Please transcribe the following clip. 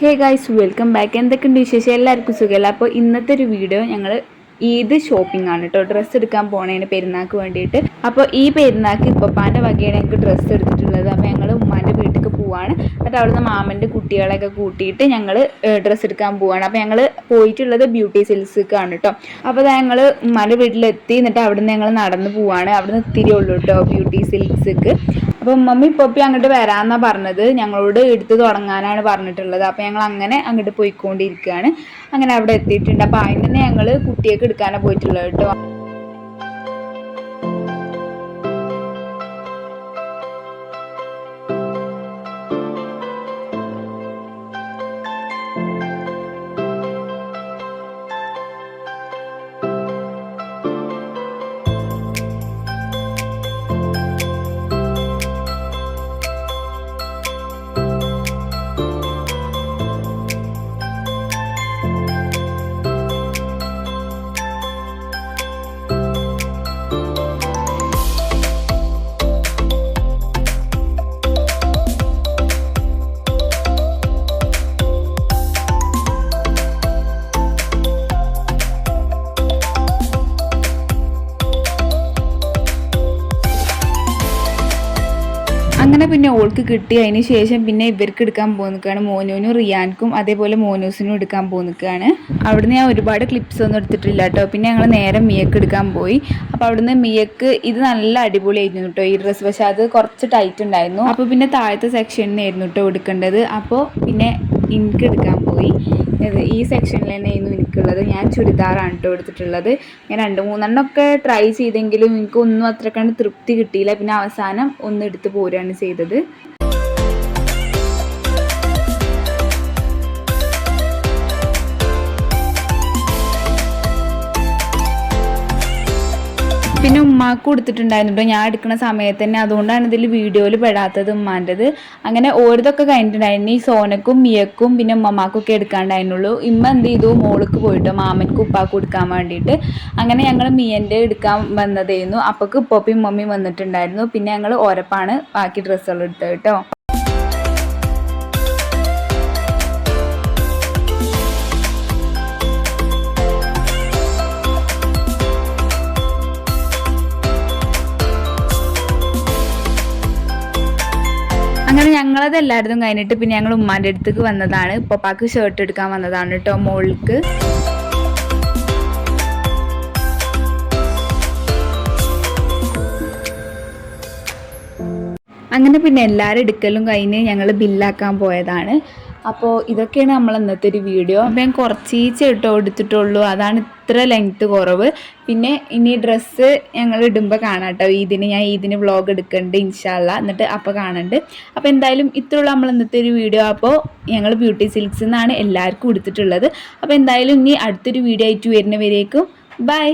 Hey guys welcome back എന്തൊക്കെയുണ്ട് വിശേഷം? എല്ലാവർക്കും സുഖമല്ല? അപ്പോൾ ഇന്നത്തെ ഒരു വീഡിയോ ഞങ്ങൾ ഈദ് ഷോപ്പിംഗ് ആണ് കേട്ടോ ഡ്രസ്സ് എടുക്കാൻ പോണേന് പെരുന്നാൾക്ക് വേണ്ടിയിട്ട്. അപ്പോൾ ഈ പെരുന്നാൾക്ക് ഇപ്പപ്പാന്റെ വകയാണ് ഞങ്ങൾക്ക് ഡ്രസ്സ് എടുത്തിട്ടുള്ളത്. അപ്പോൾ ഞങ്ങൾ വീട്ടിലേക്ക് പോവാണ്. എന്നിട്ട് അവിടുന്ന് മാമന്റെ കുട്ടികളെയൊക്കെ കൂട്ടിയിട്ട് ഞങ്ങൾ ഡ്രസ്സ് എടുക്കാൻ പോവാണ്. അപ്പോൾ ഞങ്ങൾ പോയിട്ടുള്ളത് ബ്യൂട്ടി സിൽസിക്കാണ് കേട്ടോ അപ്പോൾ ഞങ്ങൾ ഉമ്മാന്റെ വീട്ടിലെത്തി. എന്നിട്ട് അവിടുന്ന് ഞങ്ങൾ നടന്ന് പോവാണ്. അവിടുന്ന് ഇത്തിരി ഉള്ളൂ കേട്ടോ ബ്യൂട്ടി സിൽസിക്ക് അപ്പോൾ മമ്മി പൊപ്പി അങ്ങോട്ട് വരാമെന്നാണ് പറഞ്ഞത്. ഞങ്ങളോട് എടുത്ത് തുടങ്ങാനാണ് പറഞ്ഞിട്ടുള്ളത്. അപ്പോൾ ഞങ്ങൾ അങ്ങനെ അങ്ങോട്ട് പോയിക്കൊണ്ടിരിക്കുകയാണ് അങ്ങനെ അവിടെ എത്തിയിട്ടുണ്ട്. അപ്പോൾ അതിന് തന്നെ ഞങ്ങൾ കുട്ടിയൊക്കെ എടുക്കാനാണ് പോയിട്ടുള്ളത് കേട്ടോ അങ്ങനെ പിന്നെ ഓൾക്ക് കിട്ടി. അതിന് ശേഷം പിന്നെ ഇവർക്ക് എടുക്കാൻ പോകുന്നതാണ് മോനുവിനും റിയാൻക്കും അതേപോലെ മോനൂസിനും എടുക്കാൻ പോകുന്നതാണ് അവിടുന്ന് ഞാൻ ഒരുപാട് ക്ലിപ്സ് ഒന്നും എടുത്തിട്ടില്ല കേട്ടോ. പിന്നെ ഞങ്ങൾ നേരെ മിയക്ക് എടുക്കാൻ പോയി. അപ്പോൾ അവിടുന്ന് മിയക്ക് ഇത് നല്ല അടിപൊളിയായിരുന്നു കേട്ടോ ഈ ഡ്രസ്സ് പക്ഷെ അത് കുറച്ച് ടൈറ്റ് ഉണ്ടായിരുന്നു. അപ്പോൾ പിന്നെ താഴത്തെ സെക്ഷനിലായിരുന്നു കേട്ടോ എടുക്കേണ്ടത്. അപ്പോൾ പിന്നെ എനിക്ക് എടുക്കാൻ പോയി. ഇത് ഈ സെക്ഷനിൽ തന്നെയായിരുന്നു എനിക്കുള്ളത്. ഞാൻ ചുരിദാറാണ് കേട്ടോ എടുത്തിട്ടുള്ളത്. ഞാൻ രണ്ട് മൂന്നെണ്ണം ഒക്കെ ട്രൈ ചെയ്തെങ്കിലും എനിക്കൊന്നും അത്ര കണ്ട് തൃപ്തി കിട്ടിയില്ല. പിന്നെ അവസാനം ഒന്ന് എടുത്ത് പോരുകയാണ് ചെയ്തത്. പിന്നെ ഉമ്മാക്ക് കൊടുത്തിട്ടുണ്ടായിരുന്നു ഞാൻ എടുക്കുന്ന സമയത്ത് തന്നെ അതുകൊണ്ടാണ് ഇതിൽ വീഡിയോയിൽ പെടാത്തത് ഉമ്മാന്റെത് അങ്ങനെ ഓരോതൊക്കെ കഴിഞ്ഞിട്ടുണ്ടായിരുന്നു. ഈ സോനക്കും മിയക്കും പിന്നെ ഉമ്മമാക്കും ഒക്കെ എടുക്കാണ്ടായിരുന്നുള്ളൂ. ഇമ്മ എന്ത് ചെയ്തു? മോൾക്ക് പോയിട്ട് മാമൻക്ക് ഉപ്പാക്ക് കൊടുക്കാൻ വേണ്ടിയിട്ട്. അങ്ങനെ ഞങ്ങൾ മിയന്റെ എടുക്കാൻ വന്നതായിരുന്നു അപ്പോൾക്ക് ഉപ്പൊപ്പയും ഉമ്മയും വന്നിട്ടുണ്ടായിരുന്നു. പിന്നെ ഞങ്ങൾ ഓരപ്പാണ് ബാക്കി ഡ്രസ്സുകൾ എടുത്തത് കേട്ടോ. അങ്ങനെ ഞങ്ങളത് എല്ലായിടത്തും കഴിഞ്ഞിട്ട് പിന്നെ ഞങ്ങൾ ഉമ്മാന്റെ അടുത്തേക്ക് വന്നതാണ്. പപ്പാക്ക് ഷർട്ട് എടുക്കാൻ വന്നതാണ് കേട്ടോ മോൾക്ക്. അങ്ങനെ പിന്നെ എല്ലാവരും എടുക്കലും കഴിഞ്ഞ് ഞങ്ങൾ ബില്ലാക്കാൻ പോയതാണ്. അപ്പോൾ ഇതൊക്കെയാണ് നമ്മൾ ഇന്നത്തെ ഒരു വീഡിയോ. അപ്പം ഞാൻ കുറച്ചീച്ച ഇട്ടോ എടുത്തിട്ടുള്ളൂ. അതാണ് ഇത്ര ലെങ്ത്ത് കുറവ്. പിന്നെ ഇനി ഡ്രസ്സ് ഞങ്ങൾ ഇടുമ്പോൾ കാണാം കേട്ടോ ഇതിന് ഞാൻ ഇതിന് വ്ളോഗ് എടുക്കുന്നുണ്ട് ഇൻഷാല്ല എന്നിട്ട് അപ്പോൾ കാണുന്നുണ്ട് അപ്പോൾ എന്തായാലും ഇത്രയുള്ള നമ്മൾ ഇന്നത്തെ ഒരു വീഡിയോ. അപ്പോൾ ഞങ്ങൾ ബ്യൂട്ടി സിൽക്സ് എന്നാണ് എല്ലാവർക്കും എടുത്തിട്ടുള്ളത്. അപ്പോൾ എന്തായാലും ഇനി അടുത്തൊരു വീഡിയോ ആയിട്ട് വരുന്നവരേക്കും. ബൈ